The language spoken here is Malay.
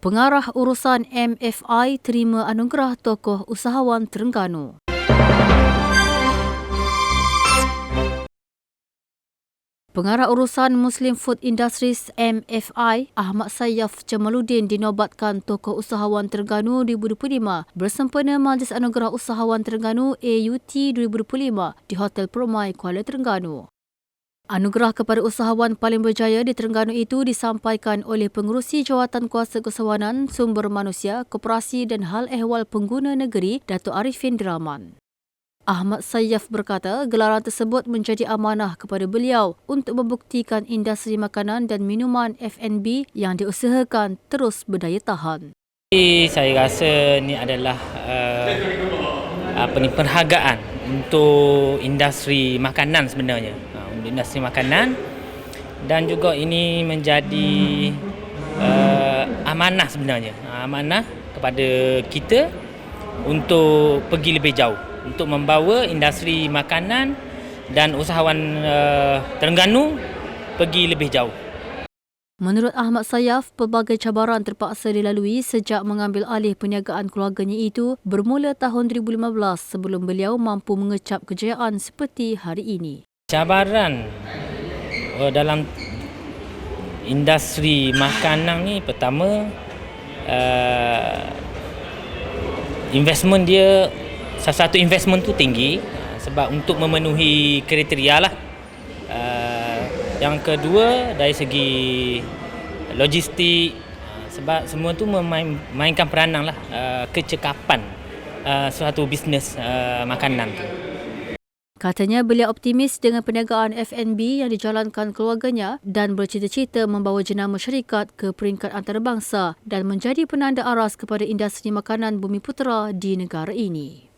Pengarah urusan MFI terima anugerah tokoh usahawan Terengganu. Pengarah urusan Muslim Food Industries MFI Ahmad Sayyaf Jamaluddin dinobatkan tokoh usahawan Terengganu 2025 bersempena Majlis Anugerah Usahawan Terengganu AUT 2025 di Hotel Permai Kuala Terengganu. Anugerah kepada usahawan paling berjaya di Terengganu itu disampaikan oleh Pengurusi Jawatan Kuasa Kesewanan Sumber Manusia, Koperasi dan Hal Ehwal Pengguna Negeri, Datuk Arifin Diraman. Ahmad Sayyaf berkata gelaran tersebut menjadi amanah kepada beliau untuk membuktikan industri makanan dan minuman F&B yang diusahakan terus berdaya tahan. Saya rasa ini adalah uh, apa ni perhargaan untuk industri makanan sebenarnya. Industri makanan dan juga ini menjadi uh, amanah sebenarnya. Uh, amanah kepada kita untuk pergi lebih jauh untuk membawa industri makanan dan usahawan uh, Terengganu pergi lebih jauh. Menurut Ahmad Sayaf, pelbagai cabaran terpaksa dilalui sejak mengambil alih perniagaan keluarganya itu bermula tahun 2015 sebelum beliau mampu mengecap kejayaan seperti hari ini. Cabaran uh, dalam industri makanan ni pertama uh, investment dia salah satu investment tu tinggi uh, sebab untuk memenuhi kriteria lah. Uh, yang kedua dari segi logistik uh, sebab semua tu memainkan peranan lah kecekapan suatu bisnes makanan tu. Katanya beliau optimis dengan perniagaan F&B yang dijalankan keluarganya dan bercita-cita membawa jenama syarikat ke peringkat antarabangsa dan menjadi penanda aras kepada industri makanan bumi putera di negara ini.